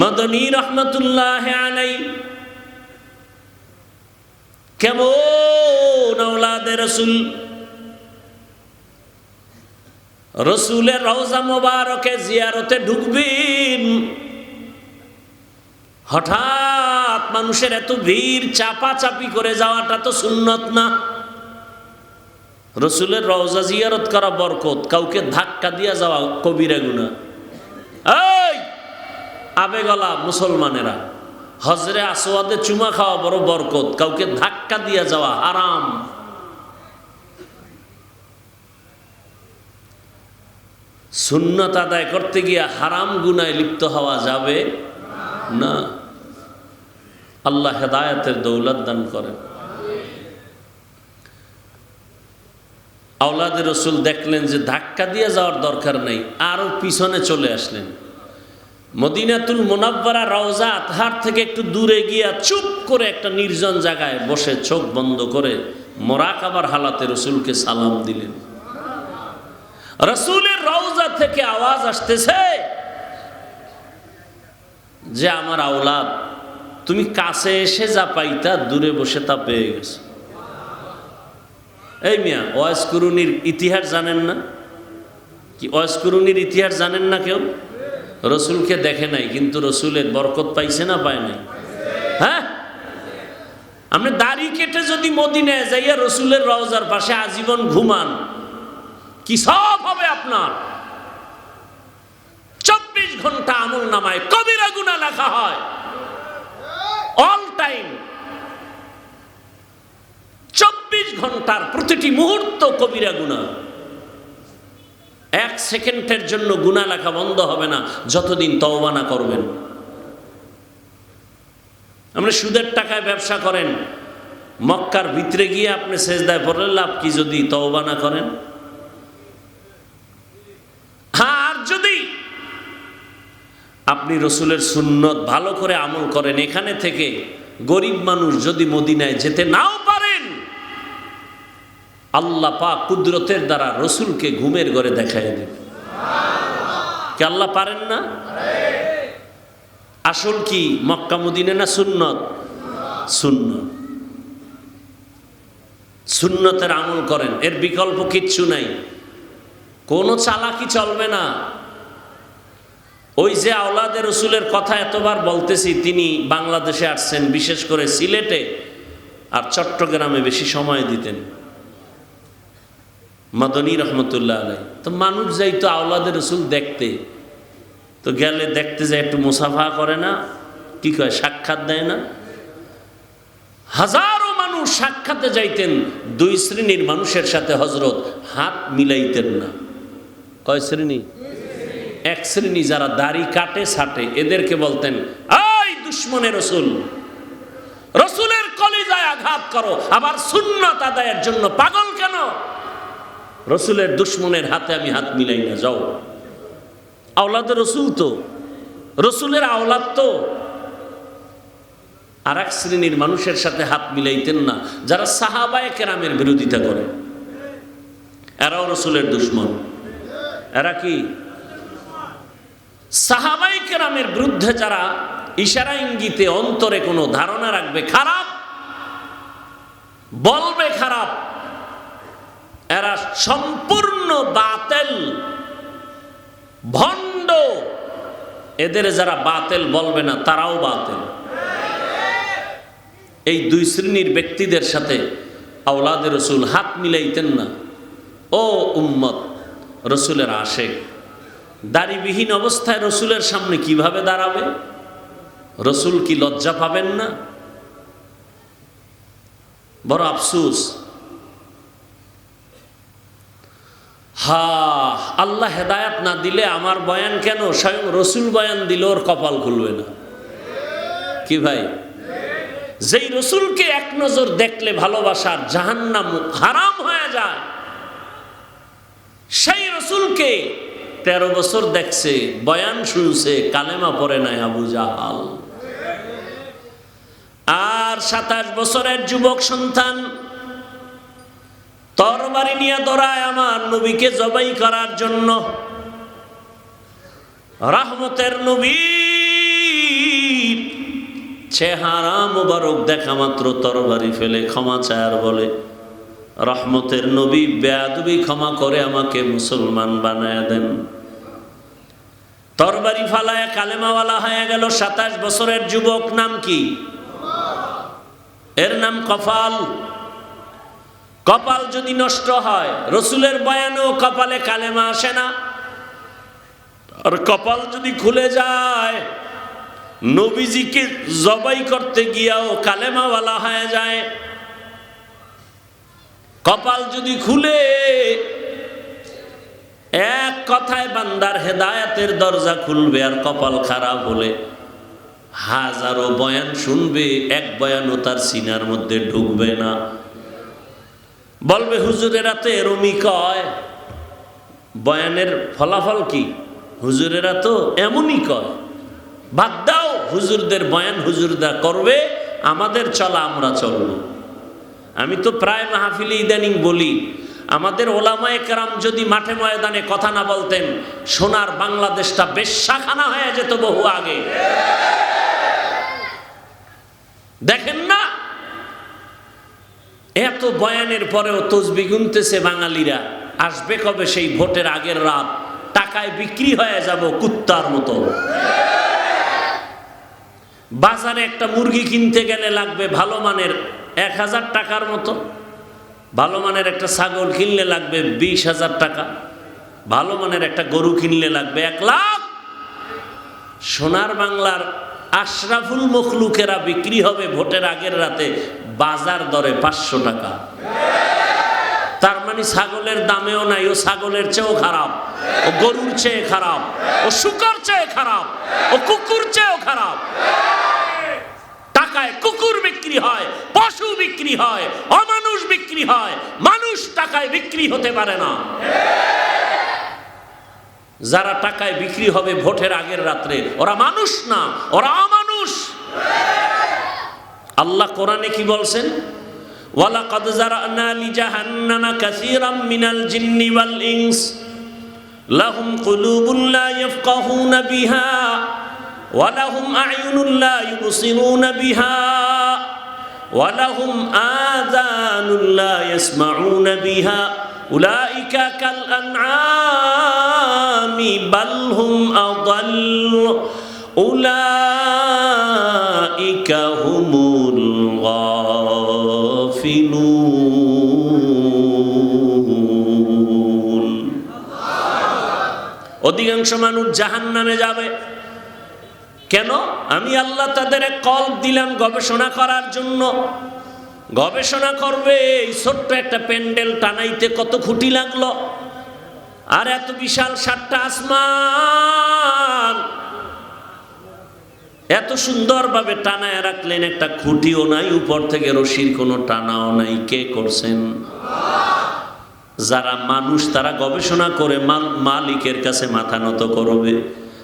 মদনী রহমতুল্লাহ আলাই কেমন আওলাদে রসুল? রসুলের রওজা মোবারকে জিয়ারতে ঢুকবেন। হঠাৎ মানুষের এত ভিড় চাপা চাপি করে যাওয়াটা তো সুন্নত না। রসুলের রওজা জিয়ারত করা বরকত, কাউকে ধাক্কা দিয়া যাওয়া কবিরা গুণা আবেগলা মুসলমানেরা। হজরে আসোয়াদে চুমা খাওয়া বড় বরকত, কাউকে ধাক্কা দিয়া যাওয়া আরাম সুন্নত আদায় করতে গিয়ে হারাম গুনায় লিপ্ত হওয়া যাবে না। আল্লাহ হেদায়তের দৌলত দান করেন। আওলাদের রসুল দেখলেন যে ধাক্কা দিয়ে যাওয়ার দরকার নেই আরও পিছনে চলে আসলেন। মদিনাতুল মোনাব্বারা রওজা আতহার থেকে একটু দূরে গিয়া চুপ করে একটা নির্জন জায়গায় বসে চোখ বন্ধ করে মোরাকাবার হালাতে রসুলকে সালাম দিলেন। রসুলের রওজা থেকে আওয়াজ আসতেছে যে, আমার আওলাদ, তুমি কাছে এসে যা পাইতা দূরে বসে তা পেয়ে গেছো। এই মিয়া ওয়াজ কুরুনির ইতিহাস জানেন না? কি ওয়াজ কুরুনির ইতিহাস জানেন না কেউ? রসুলকে দেখে নাই, কিন্তু রসুলের বরকত পাইছে না পায় নাই? হ্যাঁ? আপনি দাড়ি কেটে যদি মদিনায় যাইয়া রসুলের রওজার পাশে আজীবন ঘুমান, কি সব হবে আপনার? চব্বিশ ঘণ্টা আমল নামায়, কবিরা গুণা লেখা হয়। অল টাইম চব্বিশ ঘণ্টার প্রতিটি মুহূর্ত কবিরা গুণা এক সেকেন্ডের জন্য গুণা লেখা বন্ধ হবে না, যতদিন তওবানা করবেন। আপনি সুদের টাকায় ব্যবসা করেন, মক্কার ভিতরে গিয়ে আপনি সেজদায় পড়লেন লাভ কি যদি তওবানা করেন? হ্যাঁ আর যদি আপনি রসুলের সুন্নত ভালো করে আমল করেন, এখানে থেকে গরিব মানুষ যদি মদিনায় যেতে নাও পারেন আল্লাহ পা কুদরতের দ্বারা রসুলকে ঘুমের ঘরে দেখাই দেবে। কে আল্লাহ পারেন না? আসল কি মক্কা মদিনে না সুন্নত? সুন্নত। সুন্নতের আমল করেন এর বিকল্প কিচ্ছু নাই। কোনো চালাকি চলবে না। ওই যে আওলাদে রসুলের কথা এতবার বলতেছি তিনি বাংলাদেশে আসছেন বিশেষ করে সিলেটে আর চট্টগ্রামে বেশি সময় দিতেন। মাদনী রহমতুল্লাহ আলাই তো মানুষ যাইতো আওলাদে রসুল দেখতে, তো গেলে দেখতে যায় একটু মুসাফা করে না, কি কয়, সাক্ষাৎ দেয় না। হাজারো মানুষ সাক্ষাতে যাইতেন, দুই শ্রেণির মানুষের সাথে হজরত হাত মিলাইতেন না। কয় শ্রেণি? এক শ্রেণি যারা দাড়ি কাটে, ছাটে, এদেরকে বলতেন আই দুশ্মনের রসুল, রসুলের কলিজায় আঘাত করো, আবার সুন্নত আদায়ের জন্য পাগল কেন? রসুলের দুশ্মনের হাতে আমি হাত মিলাই না, যাও। আওলাদের রসুল তো। রসুলের আওলাদ তো। আর এক শ্রেণির মানুষের সাথে হাত মিলাইতেন না, যারা সাহাবায় কেরামের বিরোধিতা করে। এরাও রসুলের দুশ্মন। এরা কি? সাহাবাই কেরামের বিরুদ্ধে যারা ইশারা ইঙ্গিতে অন্তরে কোনো ধারণা রাখবে খারাপ, বলবে খারাপ এরা সম্পূর্ণ বাতেল, ভণ্ড। এদের যারা বাতেল বলবে না, তারাও বাতেল। এই দুই শ্রেণির ব্যক্তিদের সাথে আওলাদের রসুল হাত মিলাইতেন না। ও উম্মত, রসুলের আশেক, দাড়িবিহীন অবস্থায় রসুলের সামনে কীভাবে দাঁড়াবে? রসুল কি লজ্জা পাবেন না? বড় আফসুস হা, আল্লাহ হেদায়াত না দিলে আমার বয়ান কেন? স্বয়ং রসুল বয়ান দিল ওর কপাল খুলবে না। কি ভাই? যেই রসুলকে এক নজর দেখলে ভালোবাসার জাহান্নাম হারাম হয়ে যায়, সেই রসুলকে তেরো বছর দেখছে, বয়ান শুনছে, কালেমা পরে নাই আবু জাহাল। আর সাতাশ বছরের যুবক সন্তান তরবারি নিয়ে দৌড়ায় আমার নবীকে জবাই করার জন্য। রহমতের নবী। চেহারা মোবারক দেখা মাত্র তরবারি ফেলে, ক্ষমা চায়ার বলে, রহমতের নবী, বেয়াদবি ক্ষমা করে আমাকে মুসলমান বানায় দেন। তরবারি ফালায় কালেমাওয়ালা হয়ে গেল সাতাশ বছরের যুবক, নাম কি? এর নাম কপাল কপাল যদি নষ্ট হয়, রসুলের বয়ানেও কপালে কালেমা আসে না। আর কপাল যদি খুলে যায়, নবীজিকে জবাই করতে গিয়াও কালেমাওয়ালা হয়ে যায়। কপাল যদি খুলে, এক কথায় বান্দার হেদায়াতের দরজা খুলবে আর কপাল খারাপ হলে হাজারো বয়ান শুনবে, এক বয়ানও তার সিনার মধ্যে ঢুকবে না। বলবে হুজুরেরা তো এরমই কয়, বয়ানের ফলাফল কি? হুজুরেরা তো এমনই কয়, বাদ দাও, হুজুরদের বয়ান হুজুরদা করবে, আমাদের চলা আমরা চলব। আমি তো প্রায় মাহফিলে ইদানিং বলি, আমাদের ওলামায়ে কেরাম যদি মাঠে ময়দানে কথা না বলতেন, সোনার বাংলাদেশটা বেশ শাখানা হয়ে যেত বহু আগে। দেখেন না এত বয়ানের পরেও তসবি গুনতেছে বাঙালিরা। আসবে কবে সেই ভোটের আগের রাত? টাকায় বিক্রি হয়ে যাব কুত্তার মতো। বাজারে একটা মুরগি কিনতে গেলে লাগবে ভালো মানের এক হাজার টাকার মতো। ভালো মানের একটা ছাগল কিনলে লাগবে বিশ হাজার টাকা। ভালো মানের একটা গরু কিনলে লাগবে এক লাখ। সোনার বাংলার আশরাফুল মখলুকেরা বিক্রি হবে ভোটের আগের রাতে। বাজার দরে পাঁচশো টাকা। তার মানে ছাগলের দামেও নাই, ও ছাগলের চেয়েও খারাপ। ও গরুর চেয়ে খারাপ, ও শুকর চেয়ে খারাপ, ও কুকুর চেয়েও খারাপ। টাকায় কুকুর বিক্রি হয়, পশু বিক্রি হয়, অমানুষ বিক্রি হয়, মানুষ টাকায় বিক্রি হতে পারে না। যারা টাকায় বিক্রি হবে ভোটের আগের রাত্রে, ওরা মানুষ না, ওরা অমানুষ। কোরআনে কি বলছেন? ওয়ালাকাদ জারানা লি জাহান্নামা কাসীরাম মিনাল জিন্নি ওয়াল ইনস, লাহুম কুলুবুন লা ইয়াফকাহুনা বিহা, ওয়ালাহুম আ'ইউনুন লা ইউবসিরুনা বিহা, ওয়ালাহুম আযানুন লা ইয়াসমাউনা বিহা, উলাইকা কাল আনআমি বাল হুম আদাল্লু অধিকাংশ মানুষ জাহান নামে যাবে। কেন? আমি আল্লাহ তাদের কল দিলাম গবেষণা করার জন্য। গবেষণা করবে, এই ছোট্ট একটা প্যান্ডেল টানাইতে কত খুঁটি লাগল। আর এত বিশাল সাতটা আসমান। এত সুন্দরভাবে টানায় রাখলেন একটা খুঁটিও নাই, উপর থেকে রশির কোনো টানাও নাই। কে করছেন? যারা মানুষ, তারা গবেষণা করে মাল- মালিকের কাছে মাথা নত করবে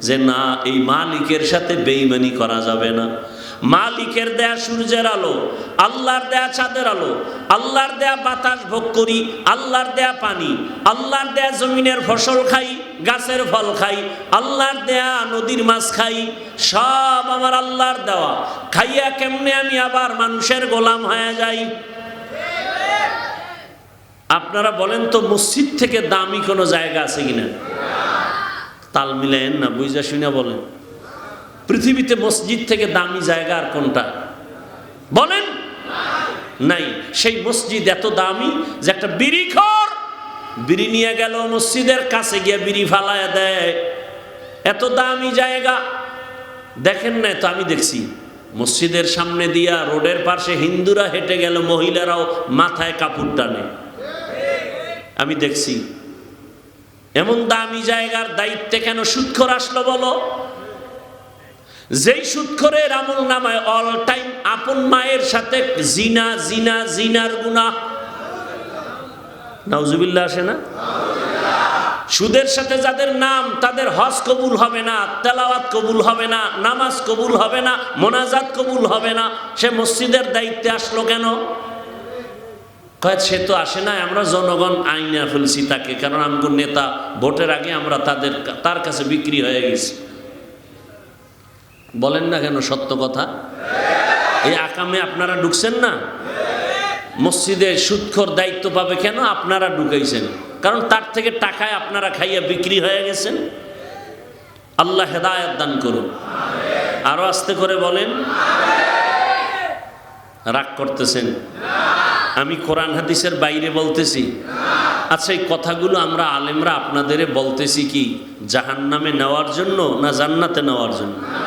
যে না, এই মালিকের সাথে বেইমানি করা যাবে না। মালিকের দেয়া সূর্যের আলো, আল্লাহর দেয়া চাঁদের আলো, আল্লাহর দেয়া বাতাস ভোগ করি, আল্লাহর দেয়া পানি, আল্লাহর দেয়া জমিনের ফসল খাই, গাছের ফল খাই, আল্লাহর দেয়া নদীর মাছ খাই, সব আমার আল্লাহর দেওয়া। খাইয়া কেমনে আমি আবার মানুষের গোলাম হয়ে যাই? আপনারা বলেন তো, মসজিদ থেকে দামি কোনো জায়গা আছে কিনা? তাল মিলেন না, বুঝা শুনে বলেন। পৃথিবীতে মসজিদ থেকে দামি জায়গা আর কোনটা? বলেন? নাই। সেই মসজিদ এত দামি যে একটা বিড়ি খর বিড়ি নিয়ে গেল মসজিদের কাছে গিয়ে বিড়ি ফালায় দেয়। এত দামি জায়গা। দেখেন না তো, আমি দেখছি। মসজিদের সামনে দিয়া রোডের পাশে হিন্দুরা হেঁটে গেল, মহিলারাও মাথায় কাপড় টানে। আমি দেখছি। এমন দামি জায়গার দায়িত্বে কেন সুৎখর আসলো বলো? যেই সুৎখরের আমল নামায় অল টাইম আপন মায়ের সাথে জিনা জিনা, জিনার গুণা নাউজুবিল্লাহ আসে না? সুদের সাথে যাদের নাম, তাদের হজ কবুল হবে না, তেলাওয়াত কবুল হবে না, নামাজ কবুল হবে না, মোনাজাত কবুল হবে না। সে মসজিদের দায়িত্বে আসলো কেন? সে তো আসে না আমরা জনগণ আইনা ফেলছি তাকে, কারণ আমগো নেতা ভোটের আগে আমরা তাদের, তার কাছে বিক্রি হয়ে গেছি। বলেন না কেন সত্য কথা? এই আকামে আপনারা ঢুকছেন না? মসজিদে সুৎখর দায়িত্ব পাবে কেন? আপনারা ঢুকাইছেন। কারণ তার থেকে টাকায় আপনারা খাইয়া বিক্রি হয়ে গেছেন। আল্লাহ হেদায়ত দান করুন। আরও আস্তে করে বলেন। রাগ করতেছেন। আমি কোরআন হাদিসের বাইরে বলতেছি। আচ্ছা এই কথাগুলো আমরা আলেমরা আপনাদের বলতেছি কি? জাহান নামে নেওয়ার জন্য না জান্নাতে নেওয়ার জন্য?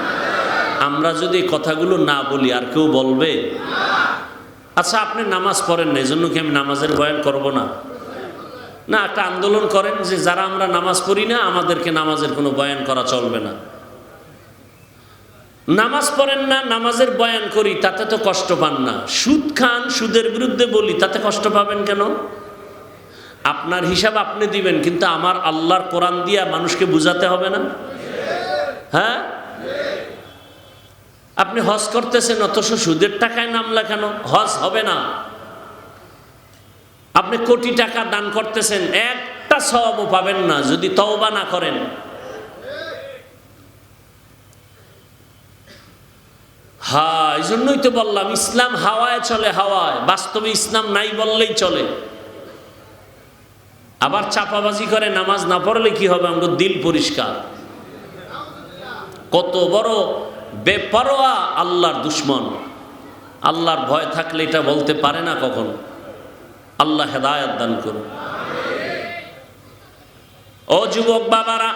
আমরা যদি কথাগুলো না বলি, আর কেউ বলবে? আচ্ছা আপনি নামাজ পড়েন না এই জন্য কি আমি নামাজের বয়ান করব না? না, একটা আন্দোলন করেন যে যারা আমরা নামাজ পড়ি না, আমাদেরকে নামাজের কোনো বয়ান করা চলবে না। নামাজ পড়েন না, নামাজের বয়ান করি, তাতে তো কষ্ট পান না। সুদ খান, সুদের বিরুদ্ধে বলি, তাতে কষ্ট পাবেন কেন? আপনার হিসাব আপনি দিবেন, কিন্তু আমার আল্লাহর কোরআন দিয়া মানুষকে বুঝাতে হবে না? হ্যাঁ? আপনি হজ করতেছেন, অথচ সুদের টাকায় নাম লেখানো, হজ হবে না। আপনি কোটি টাকা দান করতেছেন, একটা সবও পাবেন না, যদি তওবা না করেন। হ্যাঁ এই জন্যই তো বললাম, ইসলাম হাওয়ায় চলে হাওয়ায়, বাস্তবে ইসলাম নাই বললেই চলে। আবার চাপাবাজি করে, নামাজ না পড়লে কি হবে? আমাদের দিল পরিষ্কার। কত বড় বেপরোয়া আল্লাহর দুশ্মন। আল্লাহর ভয় থাকলে এটা বলতে পারে না কখন। আল্লাহ হেদায়ত দান করুন। ও যুবক বাবারা